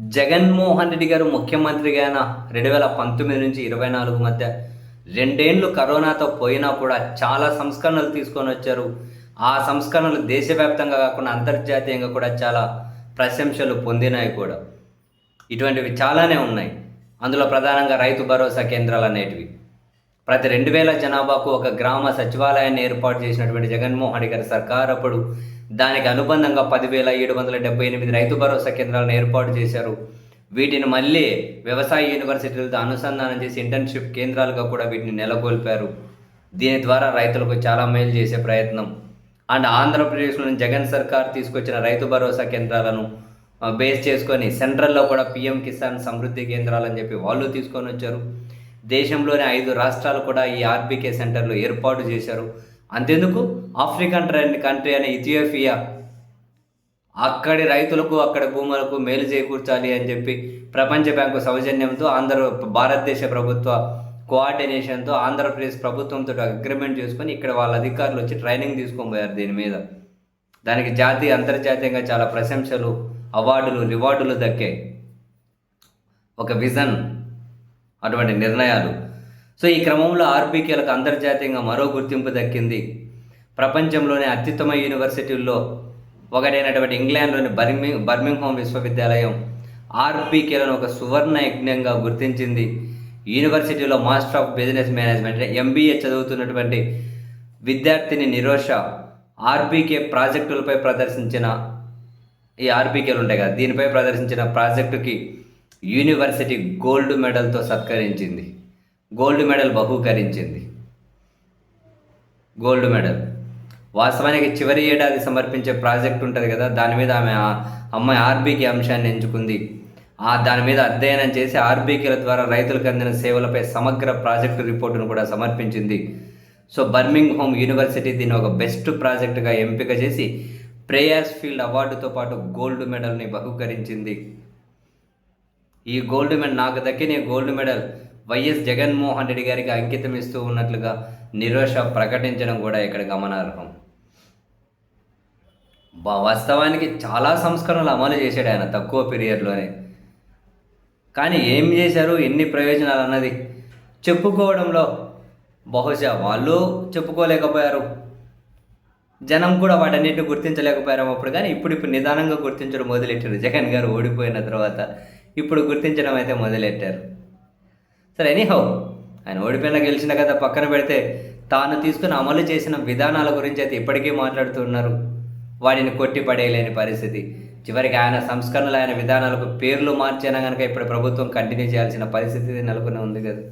జగన్మోహన్ రెడ్డి గారు ముఖ్యమంత్రిగా రెండు వేల పంతొమ్మిది నుంచి ఇరవై నాలుగు మధ్య రెండేండ్లు కరోనాతో పోయినా కూడా చాలా సంస్కరణలు తీసుకొని వచ్చారు. ఆ సంస్కరణలు దేశవ్యాప్తంగా కాకుండా అంతర్జాతీయంగా కూడా చాలా ప్రశంసలు పొందినాయి కూడా. ఇటువంటివి చాలానే ఉన్నాయి. అందులో ప్రధానంగా రైతు భరోసా కేంద్రాలు అనేటివి. ప్రతి రెండు వేల జనాభాకు ఒక గ్రామ సచివాలయాన్ని ఏర్పాటు చేసినటువంటి జగన్మోహన్ రెడ్డి గారి సర్కార్ అప్పుడు దానికి అనుబంధంగా పదివేల ఏడు వందల డెబ్బై ఎనిమిది రైతు భరోసా కేంద్రాలను ఏర్పాటు చేశారు. వీటిని మళ్ళీ వ్యవసాయ యూనివర్సిటీలతో అనుసంధానం చేసి ఇంటర్న్షిప్ కేంద్రాలుగా కూడా వీటిని నెలకొల్పారు. దీని ద్వారా రైతులకు చాలా మేలు చేసే ప్రయత్నం. అండ్ ఆంధ్రప్రదేశ్లోని జగన్ సర్కార్ తీసుకొచ్చిన రైతు భరోసా కేంద్రాలను బేస్ చేసుకొని సెంట్రల్లో కూడా పిఎం కిసాన్ సమృద్ధి కేంద్రాలు అని చెప్పి వాళ్ళు తీసుకొని వచ్చారు. దేశంలోని ఐదు రాష్ట్రాలు కూడా ఈ ఆర్బీకే సెంటర్లు ఏర్పాటు చేశారు. అంతెందుకు? ఆఫ్రికన్ ట్రెండ్ కంట్రీ అనే ఇథియోపియా అక్కడి రైతులకు అక్కడి భూములకు మేలు చేకూర్చాలి అని చెప్పి ప్రపంచ బ్యాంకు సౌజన్యంతో ఆంధ్ర భారతదేశ ప్రభుత్వ కోఆర్డినేషన్తో ఆంధ్రప్రదేశ్ ప్రభుత్వంతో అగ్రిమెంట్ చేసుకొని ఇక్కడ వాళ్ళ అధికారులు వచ్చి ట్రైనింగ్ తీసుకొని పోయారు దీని మీద. దానికి జాతీయ అంతర్జాతీయంగా చాలా ప్రశంసలు అవార్డులు రివార్డులు దక్కాయి. ఒక విజన్. అటువంటి నిర్ణయాలు. సో ఈ క్రమంలో ఆర్బీకేలకు అంతర్జాతీయంగా మరో గుర్తింపు దక్కింది. ప్రపంచంలోనే అత్యుత్తమ యూనివర్సిటీల్లో ఒకటైనటువంటి ఇంగ్లాండ్లోని బర్మింగ్ బర్మింగ్హామ్ విశ్వవిద్యాలయం ఆర్బీకేలను ఒక సువర్ణ యజ్ఞంగా గుర్తించింది. యూనివర్సిటీలో master of business management MBA చదువుతున్నటువంటి విద్యార్థిని నిరోష ఆర్బీకే ప్రాజెక్టులపై ప్రదర్శించిన ఈ ఆర్బీకేలు ఉంటాయి కదా దీనిపై ప్రదర్శించిన ప్రాజెక్టుకి యూనివర్సిటీ గోల్డ్ మెడల్తో సత్కరించింది. Gold medal బహూకరించింది. Gold medal. వాస్తవానికి చివరి ఏడాది సమర్పించే ప్రాజెక్ట్ ఉంటుంది కదా దాని మీద ఆమె ఆ అమ్మాయి ఆర్బీకి అంశాన్ని ఎంచుకుంది. ఆ దాని మీద అధ్యయనం చేసి ఆర్బీకేల ద్వారా రైతులకు అందిన సేవలపై సమగ్ర ప్రాజెక్టు రిపోర్టును కూడా సమర్పించింది. సో బర్మింగ్ హోమ్ యూనివర్సిటీ దీన్ని ఒక బెస్ట్ ప్రాజెక్టుగా ఎంపిక చేసి ప్రేయర్స్ ఫీల్డ్ అవార్డుతో పాటు గోల్డ్ మెడల్ని బహుకరించింది. ఈ గోల్డ్ మెడల్ నాకు దక్కిన ఈ gold medal YS Jaganmohan Reddy గారికి అంకితం ఇస్తూ ఉన్నట్లుగా నిరోష ప్రకటించడం కూడా ఇక్కడ గమనార్హం. వాస్తవానికి చాలా సంస్కరణలు అమలు చేశాడు ఆయన తక్కువ పీరియడ్లోనే. కానీ ఏం చేశారు? ఎన్ని ప్రయోజనాలు అన్నది చెప్పుకోవడంలో బహుశా వాళ్ళు చెప్పుకోలేకపోయారు. జనం కూడా వాటన్నిటిని గుర్తించలేకపోయారు అప్పుడు. కానీ ఇప్పుడు ఇప్పుడు నిదానంగా గుర్తించడం మొదలెట్టారు. జగన్ గారు ఓడిపోయిన తర్వాత ఇప్పుడు గుర్తించడం అయితే మొదలెట్టారు. సరే ఎనీహౌ ఆయన ఓడిపోయినా గెలిచిన కదా పక్కన పెడితే తాను తీసుకుని అమలు చేసిన విధానాల గురించి అయితే ఇప్పటికీ మాట్లాడుతున్నారు. వాటిని కొట్టి పడేయలేని పరిస్థితి. చివరికి ఆయన సంస్కరణలు ఆయన విధానాలకు పేర్లు మార్చినా కనుక ఇప్పుడు ప్రభుత్వం కంటిన్యూ చేయాల్సిన పరిస్థితి నెలకొని ఉంది కదా.